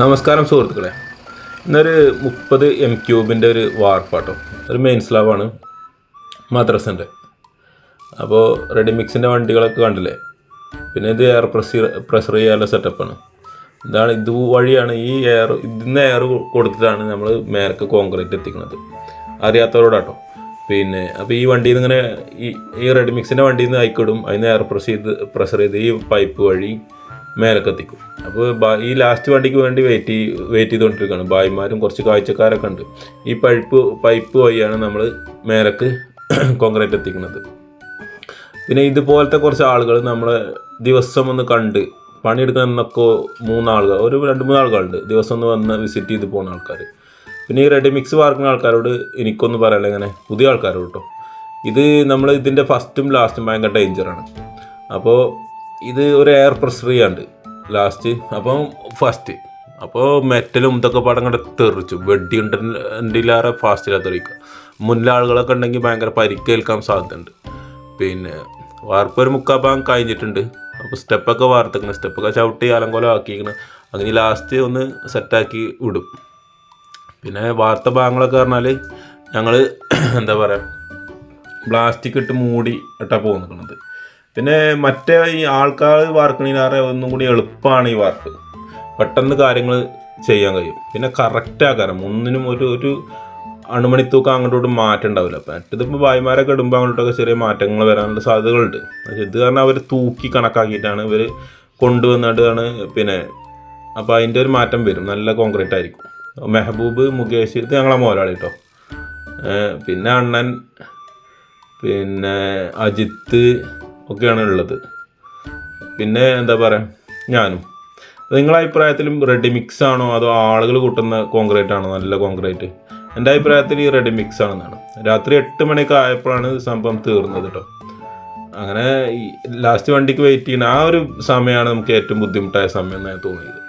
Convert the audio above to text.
നമസ്കാരം സുഹൃത്തുക്കളെ. ഇന്നൊരു മുപ്പത് എം ക്യൂബിന്റെ ഒരു വാർപ്പാട്ടോ. ഒരു മെയിൻ സ്ലാബാണ് മദ്രസന്റെ അപ്പോൾ റെഡിമിക്സിന്റെ വണ്ടികളൊക്കെ കണ്ടില്ലേ? പിന്നെ ഇത് എയർ പ്രസ് പ്രഷർ ചെയ്യാനുള്ള സെറ്റപ്പാണ് ഇതാണ് ഇത് വഴിയാണ് ഈ എയർ ഇതിന്ന് എയർ കൊടുത്തിട്ടാണ് നമ്മൾ മേലക്ക് കോൺക്രീറ്റ് എത്തിക്കുന്നത്. അറിയാത്തവരോടാട്ടോ. പിന്നെ അപ്പോൾ ഈ വണ്ടിയിൽ നിന്ന് ഇങ്ങനെ ഈ ഈ റെഡിമിക്സിന്റെ വണ്ടിയിൽ നിന്ന് അയക്കിടും. അതിന് എയർ പ്രസ് ചെയ്ത് പ്രഷർ ചെയ്ത് ഈ പൈപ്പ് വഴി മേലക്ക് എത്തിക്കും അപ്പോൾ ഈ ലാസ്റ്റ് വണ്ടിക്ക് വേണ്ടി വെയിറ്റ് വെയിറ്റ് ചെയ്തുകൊണ്ടിരിക്കുകയാണ് ഭായിമാരും കുറച്ച് കാഴ്ചക്കാരൊക്കെ ഉണ്ട്. ഈ പൈപ്പ് പൈപ്പ് വഴിയാണ് നമ്മൾ മേലക്ക് കോൺക്രീറ്റ് എത്തിക്കുന്നത്. പിന്നെ ഇതുപോലത്തെ കുറച്ച് ആളുകൾ നമ്മളെ ദിവസം ഒന്ന് കണ്ട് പണിയെടുക്കുന്നൊക്കെ മൂന്നാളുകൾ ഒരു രണ്ട് മൂന്ന് ആളുകളുണ്ട്. ദിവസം ഒന്ന് വന്ന് വിസിറ്റ് ചെയ്ത് പോകുന്ന ആൾക്കാർ പിന്നെ ഈ റെഡി മിക്സ് വാർക്കുന്ന ആൾക്കാരോട് എനിക്കൊന്ന് പറയാനുള്ള ഇങ്ങനെ പുതിയ ആൾക്കാരോട്ടോ ഇത് നമ്മൾ ഇതിന്റെ ഫസ്റ്റും ലാസ്റ്റും ഭയങ്കര ഡേഞ്ചറാണ് അപ്പോൾ ഇത് ഒരു എയർ പ്രഷർ ചെയ്യാണ്ട് ലാസ്റ്റ് അപ്പം ഫസ്റ്റ് അപ്പോൾ മെറ്റലും ഇതൊക്കെ പാടം കണ്ട് തെറിച്ചു. വെടി ഉണ്ടെങ്കിലേറെ ഫാസ്റ്റിലാണ് തെറിക്കുക മുന്നിലെ ആളുകളൊക്കെ ഉണ്ടെങ്കിൽ ഭയങ്കര പരിക്കേൽക്കാൻ സാധ്യതയുണ്ട്. പിന്നെ വാർപ്പ് ഒരു മുക്കാൽ ഭാഗം കഴിഞ്ഞിട്ടുണ്ട്. അപ്പോൾ സ്റ്റെപ്പൊക്കെ വാർത്തിക്കണം. സ്റ്റെപ്പൊക്കെ ചവിട്ടി അലങ്കോലം ആക്കിക്കണം. അങ്ങനെ ലാസ്റ്റ് ഒന്ന് സെറ്റാക്കി വിടും. പിന്നെ വാർത്ത ഭാഗങ്ങളൊക്കെ പറഞ്ഞാൽ ഞങ്ങൾ എന്താ പറയുക പ്ലാസ്റ്റിക് ഇട്ട് മൂടി ഇട്ടാണ് പോകുന്നത് പിന്നെ മറ്റേ ഈ ആൾക്കാർ വാർക്കണേറെ ഒന്നും കൂടി എളുപ്പമാണ് ഈ വാർക്ക്. പെട്ടെന്ന് കാര്യങ്ങൾ ചെയ്യാൻ കഴിയും. പിന്നെ കറക്റ്റ് ആക്കാരം. ഒന്നിനും ഒരു ഒരു അണുമണിത്തൂക്കം അങ്ങോട്ടും മാറ്റം ഉണ്ടാവില്ല അപ്പം മറ്റേതിപ്പോൾ ഭായിമാരൊക്കെ ഇടുമ്പോൾ അങ്ങോട്ടൊക്കെ ചെറിയ മാറ്റങ്ങൾ വരാനുള്ള സാധ്യതകളുണ്ട്. പക്ഷേ ഇത് കാരണം അവർ തൂക്കി കണക്കാക്കിയിട്ടാണ് ഇവർ കൊണ്ടുവന്നിട്ടാണ് പിന്നെ അപ്പോൾ അതിന്റെ ഒരു മാറ്റം വരും. നല്ല കോൺക്രീറ്റ് ആയിരിക്കും. മെഹബൂബ് മുകേഷ് ഇത് ഞങ്ങളെ മോലാളി കേട്ടോ പിന്നെ അണ്ണൻ പിന്നെ അജിത്ത് ഒക്കെയാണ് ഉള്ളത്. പിന്നെ എന്താ പറയുക ഞാനും. നിങ്ങളുടെ അഭിപ്രായത്തിലും റെഡി മിക്സ് ആണോ? അതോ ആളുകൾ കൂട്ടുന്ന കോൺക്രീറ്റ് ആണോ? നല്ല കോൺക്രീറ്റ് എന്റെ അഭിപ്രായത്തിൽ ഈ റെഡി മിക്സ് ആണെന്നാണ്. രാത്രി എട്ട് മണിയൊക്കെ ആയപ്പോഴാണ് സംഭവം തീർന്നത് കേട്ടോ അങ്ങനെ ഈ ലാസ്റ്റ് വണ്ടിക്ക് വെയിറ്റ് ചെയ്യുന്ന ആ ഒരു സമയമാണ് നമുക്ക് ഏറ്റവും ബുദ്ധിമുട്ടായ സമയം എന്നാണ് തോന്നിയത്.